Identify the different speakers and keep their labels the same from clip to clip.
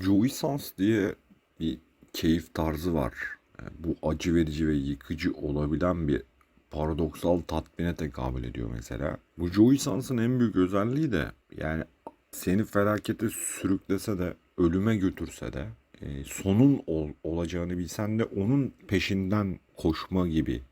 Speaker 1: Jouissance diye bir keyif tarzı var. Yani bu acı verici ve yıkıcı olabilen bir paradoksal tatmine tekabül ediyor mesela. Bu Jouissance'ın en büyük özelliği de yani seni felakete sürüklese de ölüme götürse de e, sonun ol- olacağını bilsen de onun peşinden koşma gibi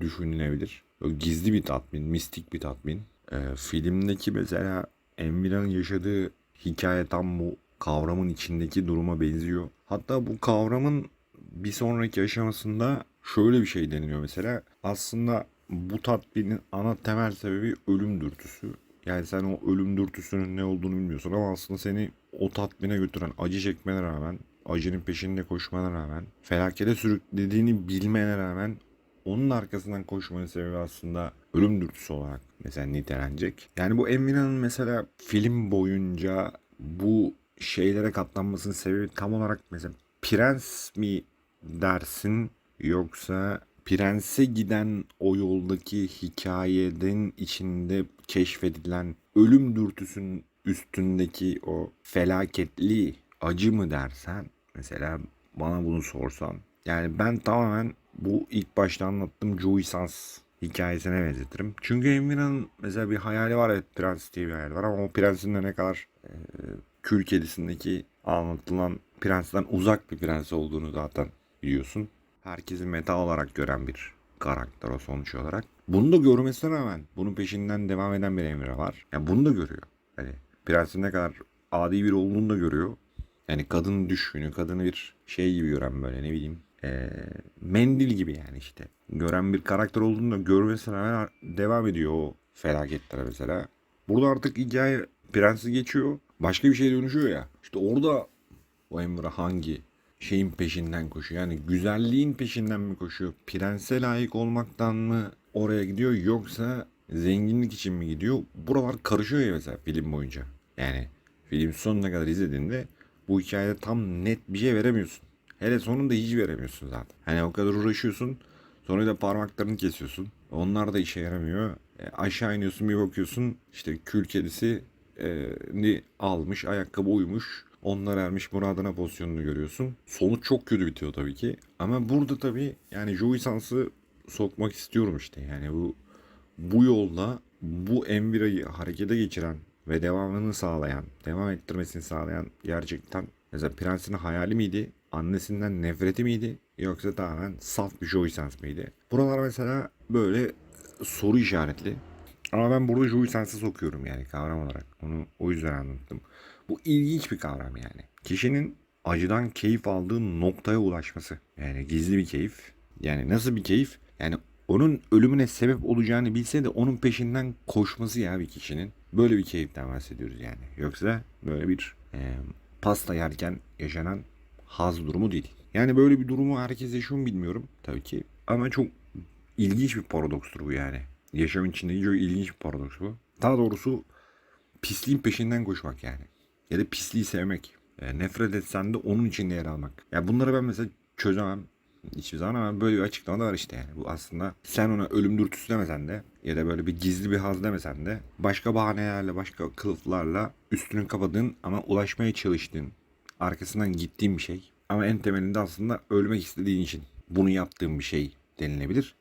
Speaker 1: düşünülebilir. Böyle gizli bir tatmin, mistik bir tatmin. E, filmdeki mesela Envira'nın yaşadığı hikaye tam bu kavramın içindeki duruma benziyor. Hatta bu kavramın bir sonraki aşamasında şöyle bir şey deniliyor mesela. Aslında bu tatminin ana temel sebebi ölüm dürtüsü. Yani sen o ölüm dürtüsünün ne olduğunu bilmiyorsun ama aslında seni o tatmine götüren acı çekmene rağmen, acının peşinde koşmana rağmen, felakete sürüklediğini bilmene rağmen onun arkasından koşmanın sebebi aslında ölüm dürtüsü olarak mesela nitelenecek. Yani bu Emina'nın mesela film boyunca bu şeylere katlanmasının sebebi tam olarak mesela prens mi dersin yoksa prense giden o yoldaki hikayenin içinde keşfedilen ölüm dürtüsünün üstündeki o felaketli acı mı dersen mesela bana bunu sorsan yani ben tamamen bu ilk başta anlattığım Jouissance hikayesine benzetirim. Çünkü Emira'nın mesela bir hayali var evet prens diye bir hayali var ama o prensin de ne kadar e, kül kedisindeki anlatılan prensten uzak bir prens olduğunu zaten biliyorsun. Herkesi meta olarak gören bir karakter o sonuç olarak. Bunu da görmesine rağmen bunun peşinden devam eden bir Emre var. Yani bunu da görüyor. Hani prensin ne kadar adi bir olduğunu da görüyor. Yani kadın düşkünü, kadını bir şey gibi gören böyle ne bileyim eee, mendil gibi yani işte. Gören bir karakter olduğunu da görmesine rağmen devam ediyor o felaketlere mesela. Burada artık hikaye prensi geçiyor. Başka bir şeye dönüşüyor ya. İşte orada o Emre hangi şeyin peşinden koşuyor? Yani güzelliğin peşinden mi koşuyor? Prense layık olmaktan mı oraya gidiyor yoksa zenginlik için mi gidiyor? Buralar karışıyor ya mesela film boyunca. Yani film sonuna kadar izlediğinde bu hikayede tam net bir şey veremiyorsun. Hele sonunda hiç veremiyorsun zaten. Hani o kadar uğraşıyorsun. Sonra da parmaklarını kesiyorsun. Onlar da işe yaramıyor. E, aşağı iniyorsun bir bakıyorsun işte kül kedisi e, almış ayakkabı uymuş. Onlar ermiş muradına pozisyonunu görüyorsun. Sonuç çok kötü bitiyor tabii ki. Ama burada tabii yani Jouissance'ı sokmak istiyorum işte. Yani bu bu yolda bu Envira'yı harekete geçiren ve devamını sağlayan, devam ettirmesini sağlayan gerçekten mesela prensin hayali miydi? Annesinden nefreti miydi? Yoksa tamamen saf bir Jouissance miydi? Buralar mesela böyle soru işaretli. Ama ben burada Jouissance'ı sokuyorum yani kavram olarak. Onu o yüzden anlattım. Bu ilginç bir kavram yani. Kişinin acıdan keyif aldığı noktaya ulaşması. Yani gizli bir keyif. Yani nasıl bir keyif? Yani onun ölümüne sebep olacağını bilse de onun peşinden koşması ya bir kişinin. Böyle bir keyiften bahsediyoruz yani. Yoksa böyle bir e, pasta yerken yaşanan haz durumu değil. Yani böyle bir durumu herkes yaşıyor mu bilmiyorum tabii ki. Ama çok ilginç bir paradokstur bu yani. Yaşam içindeki çok ilginç bir paradoks bu. Daha doğrusu pisliğin peşinden koşmak yani. Ya da pisliği sevmek. Yani nefret etsen de onun içinde yer almak. Ya bunları ben mesela çözemem hiçbir zaman ama böyle bir açıklama da var işte yani. Bu aslında sen ona ölüm dürtüsü demesen de ya da böyle bir gizli bir haz demesen de başka bahanelerle, başka kılıflarla üstünü kapadığın ama ulaşmaya çalıştığın, arkasından gittiğin bir şey. Ama en temelinde aslında ölmek istediğin için bunu yaptığın bir şey denilebilir.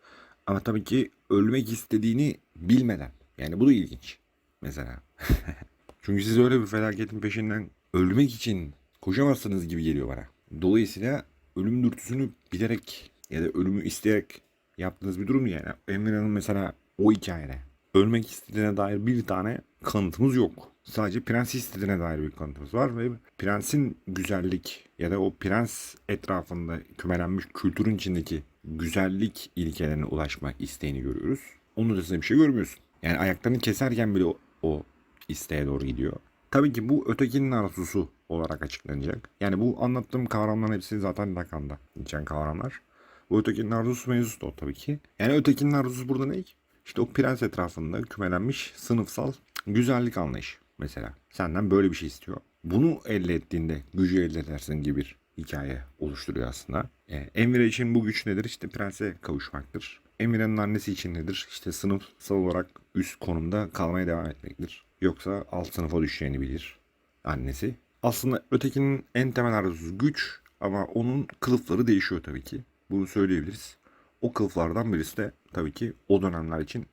Speaker 1: Ama tabii ki ölmek istediğini bilmeden. Yani bu da ilginç. Mesela. Çünkü siz öyle bir felaketin peşinden ölmek için koşamazsınız gibi geliyor bana. Dolayısıyla ölüm dürtüsünü bilerek ya da ölümü isteyerek yaptığınız bir durum yani. Emre Hanım mesela o hikayede ölmek istediğine dair bir tane kanıtımız yok. Sadece prens istediğine dair bir kanıtımız var ve prensin güzellik ya da o prens etrafında kümelenmiş kültürün içindeki güzellik ilkelerine ulaşma isteğini görüyoruz. Onun ötesinde bir şey görmüyorsun. Yani ayaklarını keserken bile o, o isteğe doğru gidiyor. Tabii ki bu ötekinin arzusu olarak açıklanacak. Yani bu anlattığım kavramların hepsi zaten Lacan'da geçen kavramlar. Bu ötekinin arzusu mevzusu da o tabii ki. Yani ötekinin arzusu burada ne? İşte o prens etrafında kümelenmiş sınıfsal güzellik anlayışı mesela. Senden böyle bir şey istiyor. Bunu elde ettiğinde gücü elde edersin gibi bir hikaye oluşturuyor aslında. E, Emre için bu güç nedir? İşte prense kavuşmaktır. Emire'nin annesi için nedir? İşte sınıfsal olarak üst konumda kalmaya devam etmektir. Yoksa alt sınıfa düşeceğini bilir annesi. Aslında ötekinin en temel arzusu güç ama onun kılıfları değişiyor tabii ki. Bunu söyleyebiliriz. O kılıflardan birisi de tabii ki o dönemler için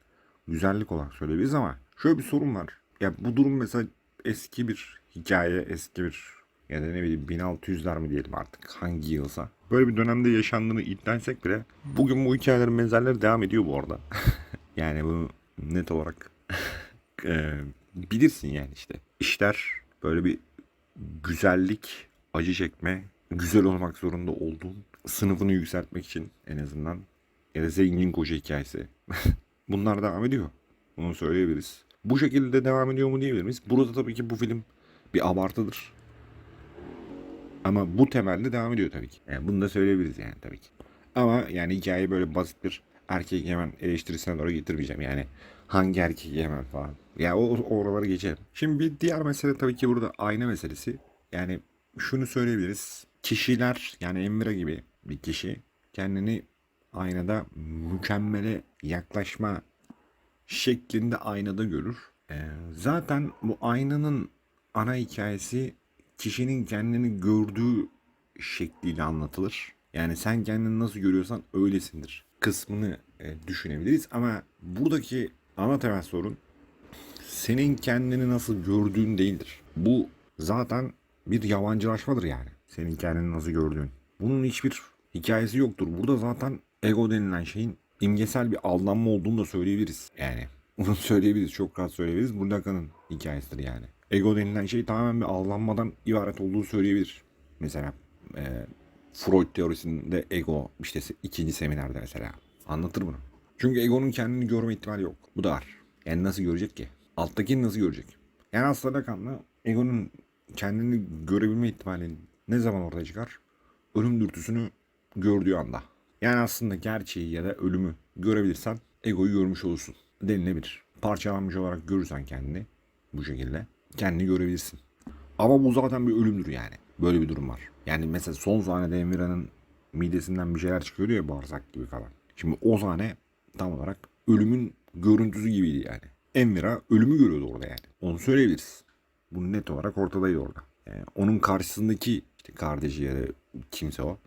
Speaker 1: güzellik olarak söyleyebiliriz ama şöyle bir sorun var. Ya bu durum mesela eski bir hikaye, eski bir ya da ne bileyim 1600'ler mi diyelim artık hangi yılsa. Böyle bir dönemde yaşandığını iddia bile bugün bu hikayelerin benzerleri devam ediyor bu arada. yani bu net olarak bilirsin yani işte. İşler böyle bir güzellik, acı çekme, güzel olmak zorunda olduğun sınıfını yükseltmek için en azından ya da zengin koca hikayesi. Bunlar devam ediyor. Bunu söyleyebiliriz. Bu şekilde devam ediyor mu diyebilir miyiz? Burada tabii ki bu film bir abartıdır. Ama bu temelde devam ediyor tabii ki. Yani bunu da söyleyebiliriz yani tabii ki. Ama yani hikayeyi böyle basit bir erkek hemen eleştirisine doğru getirmeyeceğim. Yani hangi erkek hemen falan. Ya o, o oraları geçelim. Şimdi bir diğer mesele tabii ki burada ayna meselesi. Yani şunu söyleyebiliriz. Kişiler yani Emre gibi bir kişi kendini aynada mükemmele yaklaşma şeklinde aynada görür. Ee, zaten bu aynanın ana hikayesi kişinin kendini gördüğü şekliyle anlatılır. Yani sen kendini nasıl görüyorsan öylesindir kısmını e, düşünebiliriz. Ama buradaki ana temel sorun senin kendini nasıl gördüğün değildir. Bu zaten bir yabancılaşmadır yani. Senin kendini nasıl gördüğün. Bunun hiçbir hikayesi yoktur. Burada zaten ego denilen şeyin imgesel bir aldanma olduğunu da söyleyebiliriz. Yani bunu söyleyebiliriz. Çok rahat söyleyebiliriz. Bu Lacan'ın hikayesidir yani. Ego denilen şey tamamen bir aldanmadan ibaret olduğunu söyleyebilir. Mesela e, Freud teorisinde ego işte ikinci seminerde mesela anlatır bunu. Çünkü egonun kendini görme ihtimali yok. Bu da var. Yani nasıl görecek ki? Alttakini nasıl görecek? Yani aslında Lacan'la egonun kendini görebilme ihtimali ne zaman ortaya çıkar? Ölüm dürtüsünü gördüğü anda. Yani aslında gerçeği ya da ölümü görebilirsen egoyu görmüş olursun denilebilir. Parçalanmış olarak görürsen kendini bu şekilde kendini görebilirsin. Ama bu zaten bir ölümdür yani. Böyle bir durum var. Yani mesela son sahnede Emira'nın midesinden bir şeyler çıkıyordu ya bağırsak gibi falan. Şimdi o sahne tam olarak ölümün görüntüsü gibiydi yani. Emira ölümü görüyordu orada yani. Onu söyleyebiliriz. Bu net olarak ortadaydı orada. Yani onun karşısındaki işte kardeşi ya da kimse o.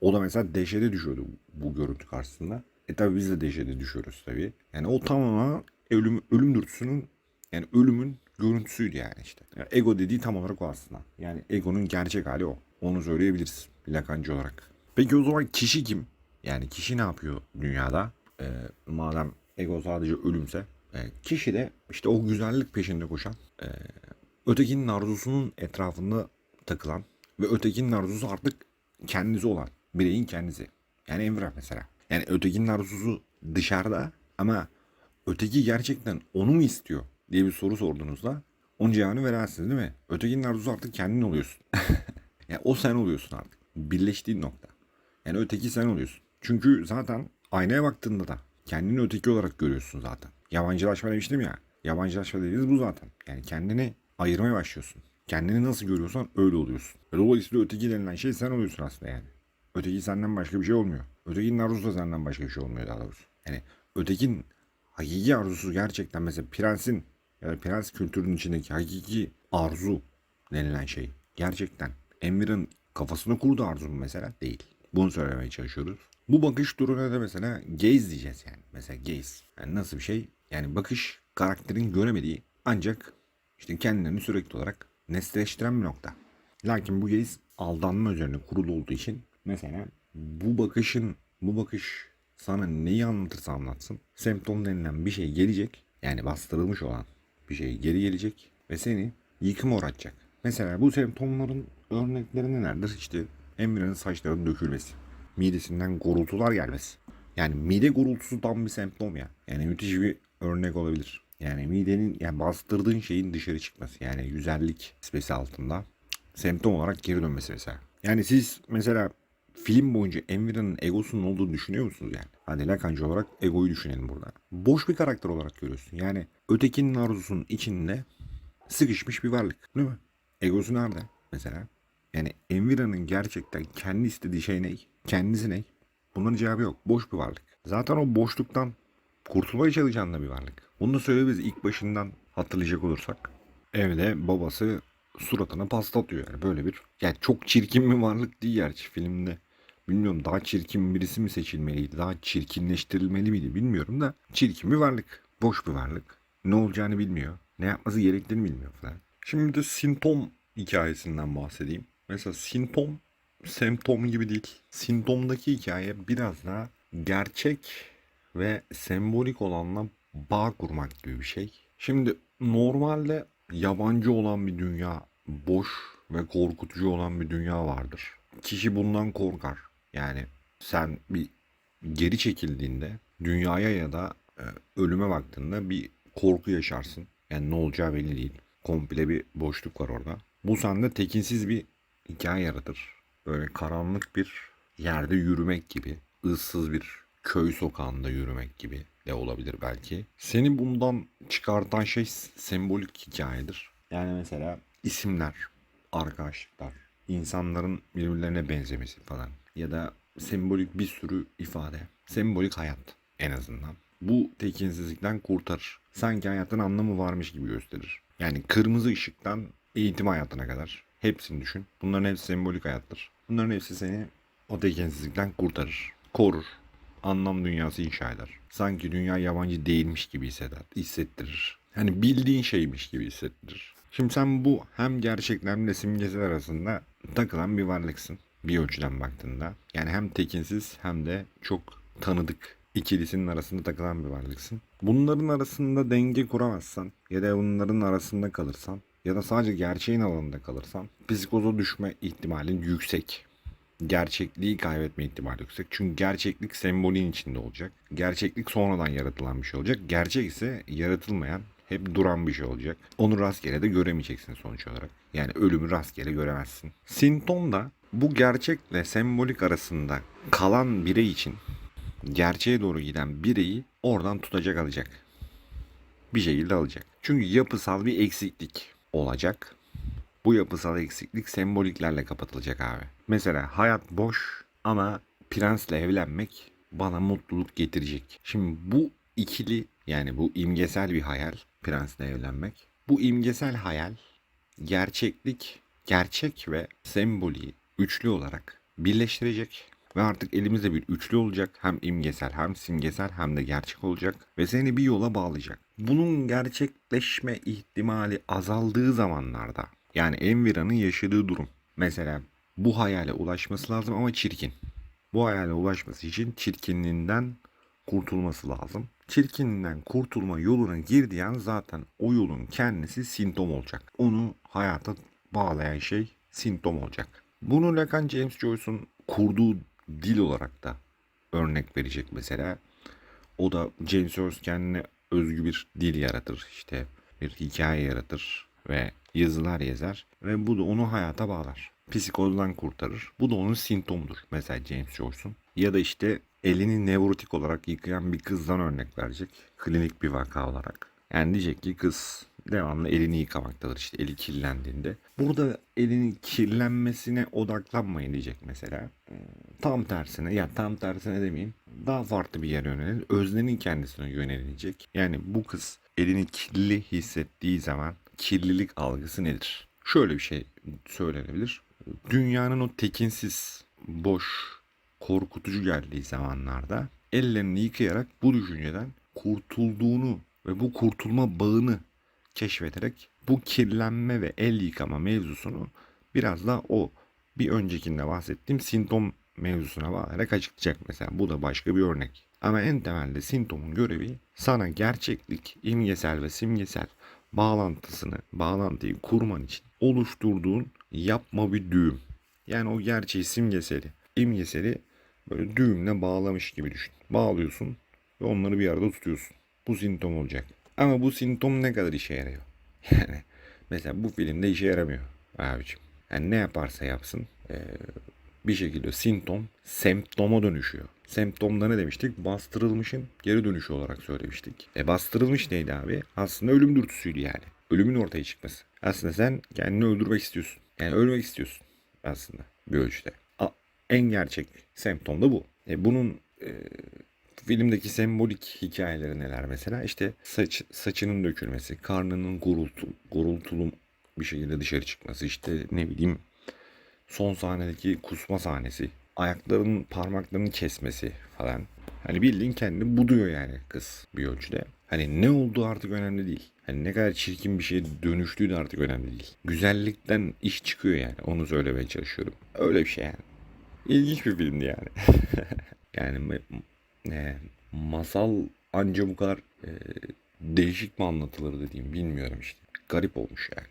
Speaker 1: O da mesela dehşete düşüyordu bu görüntü karşısında. E tabi biz de dehşete düşüyoruz tabi. Yani o tamamen ölüm, ölüm dürtüsünün yani ölümün görüntüsüydü yani işte. Yani ego dediği tam olarak o aslında. Yani egonun gerçek hali o. Onu söyleyebiliriz lakancı olarak. Peki o zaman kişi kim? Yani kişi ne yapıyor dünyada? Ee, madem ego sadece ölümse. E, kişi de işte o güzellik peşinde koşan, e, ötekinin arzusunun etrafında takılan ve ötekinin arzusu artık kendisi olan bireyin kendisi. Yani Emrah mesela. Yani ötekinin arzusu dışarıda ama öteki gerçekten onu mu istiyor diye bir soru sorduğunuzda onun cevabını veremezsiniz değil mi? Ötekinin arzusu artık kendin oluyorsun. yani o sen oluyorsun artık. Birleştiğin nokta. Yani öteki sen oluyorsun. Çünkü zaten aynaya baktığında da kendini öteki olarak görüyorsun zaten. Yabancılaşma demiştim ya. Yabancılaşma dediğiniz bu zaten. Yani kendini ayırmaya başlıyorsun. Kendini nasıl görüyorsan öyle oluyorsun. Dolayısıyla öteki denilen şey sen oluyorsun aslında yani. Öteki senden başka bir şey olmuyor. Ötekinin arzusu da senden başka bir şey olmuyor daha doğrusu. Yani ötekinin hakiki arzusu gerçekten mesela prensin ya da prens kültürünün içindeki hakiki arzu denilen şey gerçekten Emir'in kafasına kurduğu arzu mu mesela? Değil. Bunu söylemeye çalışıyoruz. Bu bakış durumuna da mesela gaze diyeceğiz yani. Mesela gaze. Yani nasıl bir şey? Yani bakış karakterin göremediği ancak işte kendilerini sürekli olarak nesneleştiren bir nokta. Lakin bu gaze aldanma üzerine kurulu olduğu için mesela bu bakışın bu bakış sana neyi anlatırsa anlatsın semptom denilen bir şey gelecek. Yani bastırılmış olan bir şey geri gelecek ve seni yıkıma uğratacak. Mesela bu semptomların örnekleri nelerdir? İşte Emre'nin saçlarının dökülmesi, midesinden gurultular gelmesi. Yani mide gurultusu tam bir semptom ya. Yani müthiş bir örnek olabilir. Yani midenin yani bastırdığın şeyin dışarı çıkması. Yani güzellik spesi altında semptom olarak geri dönmesi mesela. Yani siz mesela film boyunca Envira'nın egosunun olduğunu düşünüyor musunuz yani? Hadi Lakancı olarak egoyu düşünelim burada. Boş bir karakter olarak görüyorsun. Yani ötekinin arzusunun içinde sıkışmış bir varlık. Değil mi? Egosu nerede mesela? Yani Envira'nın gerçekten kendi istediği şey ne? Kendisi ne? Bunların cevabı yok. Boş bir varlık. Zaten o boşluktan kurtulmaya çalışan da bir varlık. Bunu da söyleyebiliriz ilk başından hatırlayacak olursak. Evde babası suratına pasta atıyor yani böyle bir. Yani çok çirkin bir varlık değil gerçi filmde. Bilmiyorum daha çirkin birisi mi seçilmeliydi? Daha çirkinleştirilmeli miydi bilmiyorum da. Çirkin bir varlık. Boş bir varlık. Ne olacağını bilmiyor. Ne yapması gerektiğini bilmiyor falan. Şimdi de sintom hikayesinden bahsedeyim. Mesela sintom semptom gibi değil. Sintomdaki hikaye biraz daha gerçek ve sembolik olanla bağ kurmak gibi bir şey. Şimdi normalde yabancı olan bir dünya, boş ve korkutucu olan bir dünya vardır. Kişi bundan korkar. Yani sen bir geri çekildiğinde dünyaya ya da e, ölüme baktığında bir korku yaşarsın. Yani ne olacağı belli değil. Komple bir boşluk var orada. Bu sende tekinsiz bir hikaye yaratır. Böyle karanlık bir yerde yürümek gibi, ıssız bir köy sokağında yürümek gibi de olabilir belki. Seni bundan çıkartan şey sembolik hikayedir. Yani mesela isimler, arkadaşlıklar, insanların birbirlerine benzemesi falan ya da sembolik bir sürü ifade. Sembolik hayat en azından. Bu tekinsizlikten kurtarır. Sanki hayatın anlamı varmış gibi gösterir. Yani kırmızı ışıktan eğitim hayatına kadar hepsini düşün. Bunların hepsi sembolik hayattır. Bunların hepsi seni o tekinsizlikten kurtarır. Korur. Anlam dünyası inşa eder. Sanki dünya yabancı değilmiş gibi hisseder, hissettirir. Hani bildiğin şeymiş gibi hissettirir. Şimdi sen bu hem gerçekler hem de simgesel arasında takılan bir varlıksın. Bir ölçüden baktığında. Yani hem tekinsiz hem de çok tanıdık ikilisinin arasında takılan bir varlıksın. Bunların arasında denge kuramazsan ya da bunların arasında kalırsan ya da sadece gerçeğin alanında kalırsan psikoza düşme ihtimalin yüksek. Gerçekliği kaybetme ihtimali yüksek. Çünkü gerçeklik sembolün içinde olacak. Gerçeklik sonradan yaratılan bir şey olacak. Gerçek ise yaratılmayan, hep duran bir şey olacak. Onu rastgele de göremeyeceksin sonuç olarak. Yani ölümü rastgele göremezsin. Sintom da bu gerçekle sembolik arasında kalan birey için gerçeğe doğru giden bireyi oradan tutacak alacak. Bir şekilde alacak. Çünkü yapısal bir eksiklik olacak. Bu yapısal eksiklik semboliklerle kapatılacak abi. Mesela hayat boş ama prensle evlenmek bana mutluluk getirecek. Şimdi bu ikili yani bu imgesel bir hayal prensle evlenmek. Bu imgesel hayal gerçeklik, gerçek ve semboliği üçlü olarak birleştirecek ve artık elimizde bir üçlü olacak. Hem imgesel hem simgesel hem de gerçek olacak ve seni bir yola bağlayacak. Bunun gerçekleşme ihtimali azaldığı zamanlarda yani Envira'nın yaşadığı durum. Mesela bu hayale ulaşması lazım ama çirkin. Bu hayale ulaşması için çirkinliğinden kurtulması lazım. Çirkinliğinden kurtulma yoluna girdiği an zaten o yolun kendisi sintom olacak. Onu hayata bağlayan şey sintom olacak. Bunu Lacan James Joyce'un kurduğu dil olarak da örnek verecek mesela. O da James Joyce kendine özgü bir dil yaratır. İşte bir hikaye yaratır ve yazılar yazar ve bu da onu hayata bağlar. Psikozdan kurtarır. Bu da onun sintomudur. Mesela James Joyce'un. Ya da işte elini nevrotik olarak yıkayan bir kızdan örnek verecek. Klinik bir vaka olarak. Yani diyecek ki kız devamlı elini yıkamaktadır işte eli kirlendiğinde. Burada elinin kirlenmesine odaklanmayın diyecek mesela. Tam tersine ya tam tersine demeyeyim. Daha farklı bir yere yönelin. Öznenin kendisine yönelecek. Yani bu kız elini kirli hissettiği zaman kirlilik algısı nedir? Şöyle bir şey söylenebilir. Dünyanın o tekinsiz, boş, korkutucu geldiği zamanlarda ellerini yıkayarak bu düşünceden kurtulduğunu ve bu kurtulma bağını keşfederek bu kirlenme ve el yıkama mevzusunu biraz da o bir öncekinde bahsettiğim sintom mevzusuna bağlayarak açıklayacak mesela. Bu da başka bir örnek. Ama en temelde sintomun görevi sana gerçeklik, imgesel ve simgesel bağlantısını, bağlantıyı kurman için oluşturduğun yapma bir düğüm. Yani o gerçeği simgeseli, imgeseli böyle düğümle bağlamış gibi düşün. Bağlıyorsun ve onları bir arada tutuyorsun. Bu sintom olacak. Ama bu sintom ne kadar işe yarıyor? Yani mesela bu filmde işe yaramıyor abicim. Yani ne yaparsa yapsın bir şekilde sintom semptoma dönüşüyor. Semptomda ne demiştik? Bastırılmışın geri dönüşü olarak söylemiştik. E bastırılmış neydi abi? Aslında ölüm dürtüsüydü yani. Ölümün ortaya çıkması. Aslında sen kendini öldürmek istiyorsun. Yani ölmek istiyorsun aslında bir ölçüde. A- en gerçek semptom da bu. E bunun e, filmdeki sembolik hikayeleri neler mesela? İşte saç saçının dökülmesi, karnının gurultu, gurultulu bir şekilde dışarı çıkması işte ne bileyim son sahnedeki kusma sahnesi ayaklarının parmaklarını kesmesi falan. Hani bildiğin kendini buduyor yani kız bir ölçüde. Hani ne olduğu artık önemli değil. Hani ne kadar çirkin bir şeye dönüştüğü de artık önemli değil. Güzellikten iş çıkıyor yani. Onu söylemeye çalışıyorum. Öyle bir şey yani. İlginç bir filmdi yani. yani e, masal anca bu kadar e, değişik mi anlatılır dediğim bilmiyorum işte. Garip olmuş yani.